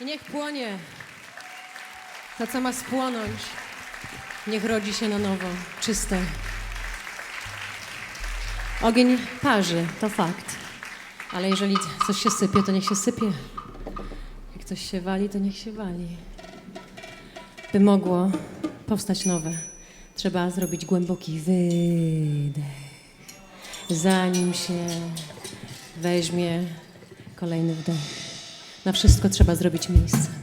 I niech płonie to, co ma spłonąć. Niech rodzi się na nowo, czyste. Ogień parzy, to fakt. Ale jeżeli coś się sypie, to niech się sypie. Jak coś się wali, to niech się wali. By mogło powstać nowe, trzeba zrobić głęboki wydech, zanim się weźmie kolejny wdech. Na wszystko trzeba zrobić miejsce.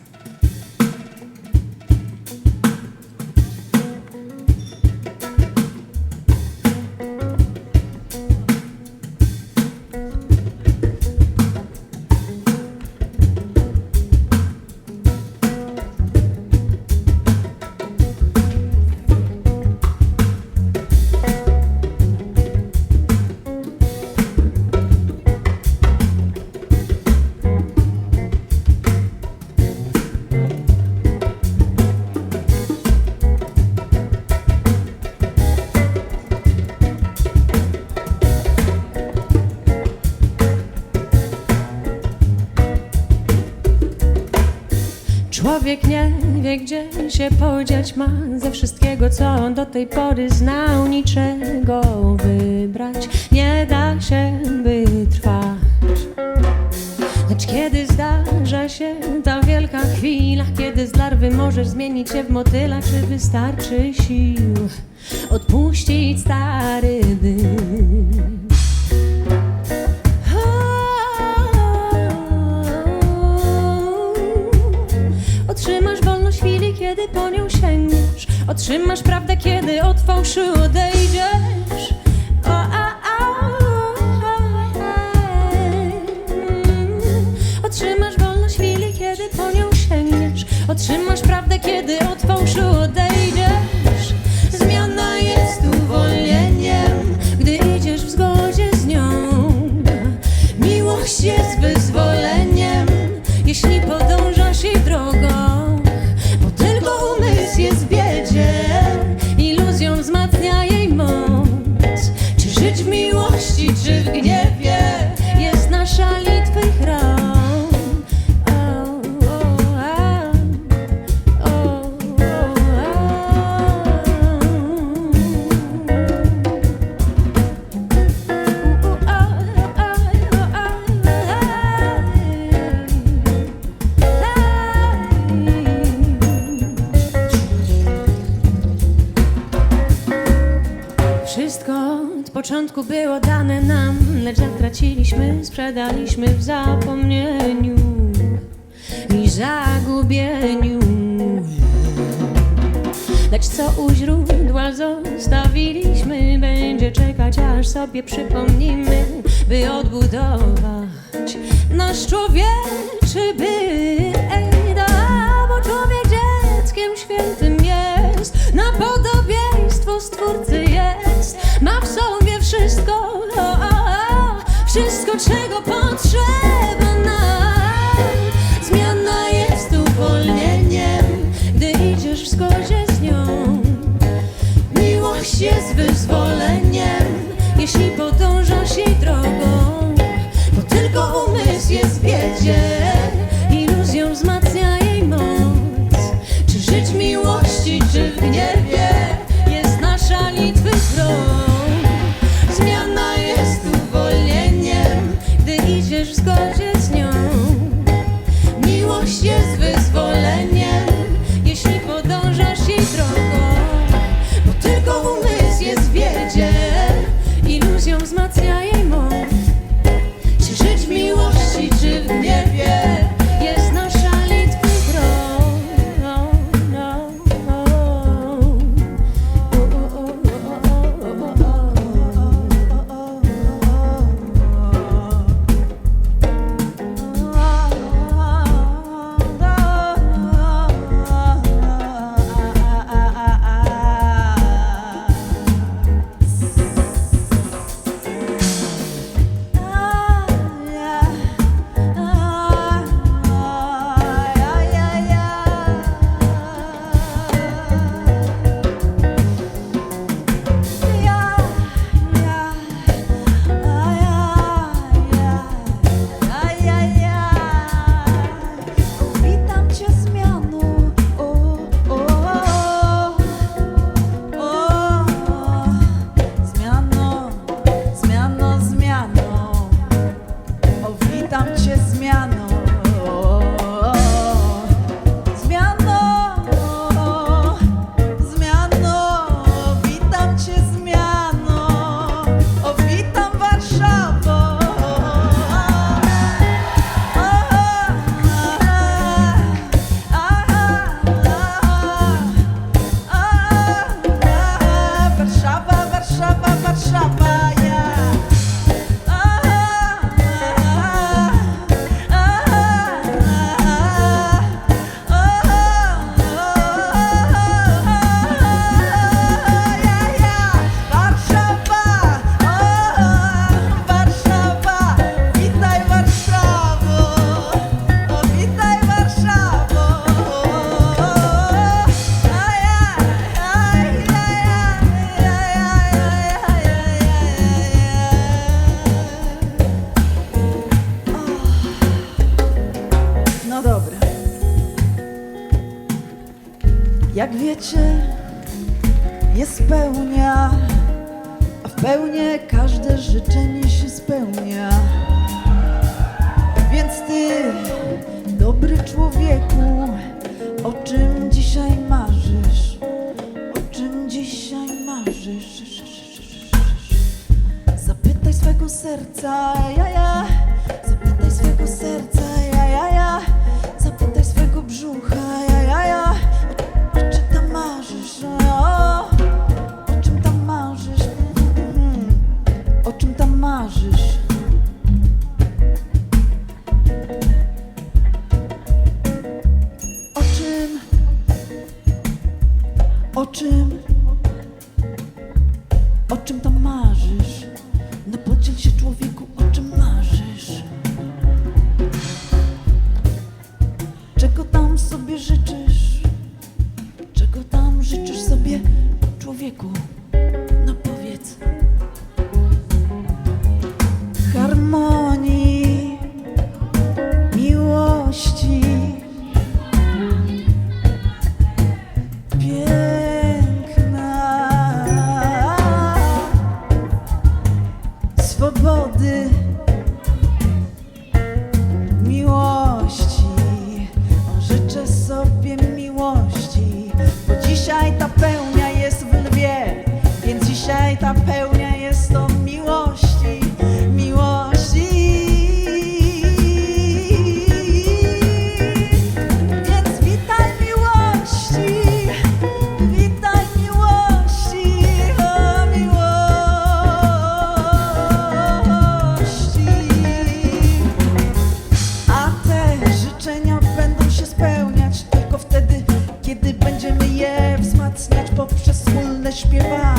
Człowiek nie wie, gdzie się podziać ma ze wszystkiego, co on do tej pory znał. Niczego wybrać nie da się, by trwać. Lecz kiedy zdarza się ta wielka chwila, kiedy z larwy możesz zmienić się w motyla, czy wystarczy sił odpuścić stary dym? Otrzymasz wolność chwili, kiedy po nią sięgniesz. Otrzymasz prawdę, kiedy od fałszu odejdziesz. Wszystko od początku było dane nam, lecz zatraciliśmy, sprzedaliśmy w zapomnieniu i zagubieniu. Lecz co u źródła zostawiliśmy, będzie czekać, aż sobie przypomnimy, by odbudować nasz człowieczy byt. Czego potrzeba świecie je spełnia, a w pełni każde życzenie się spełnia. spełniać tylko wtedy, kiedy będziemy je wzmacniać poprzez wspólne śpiewanie.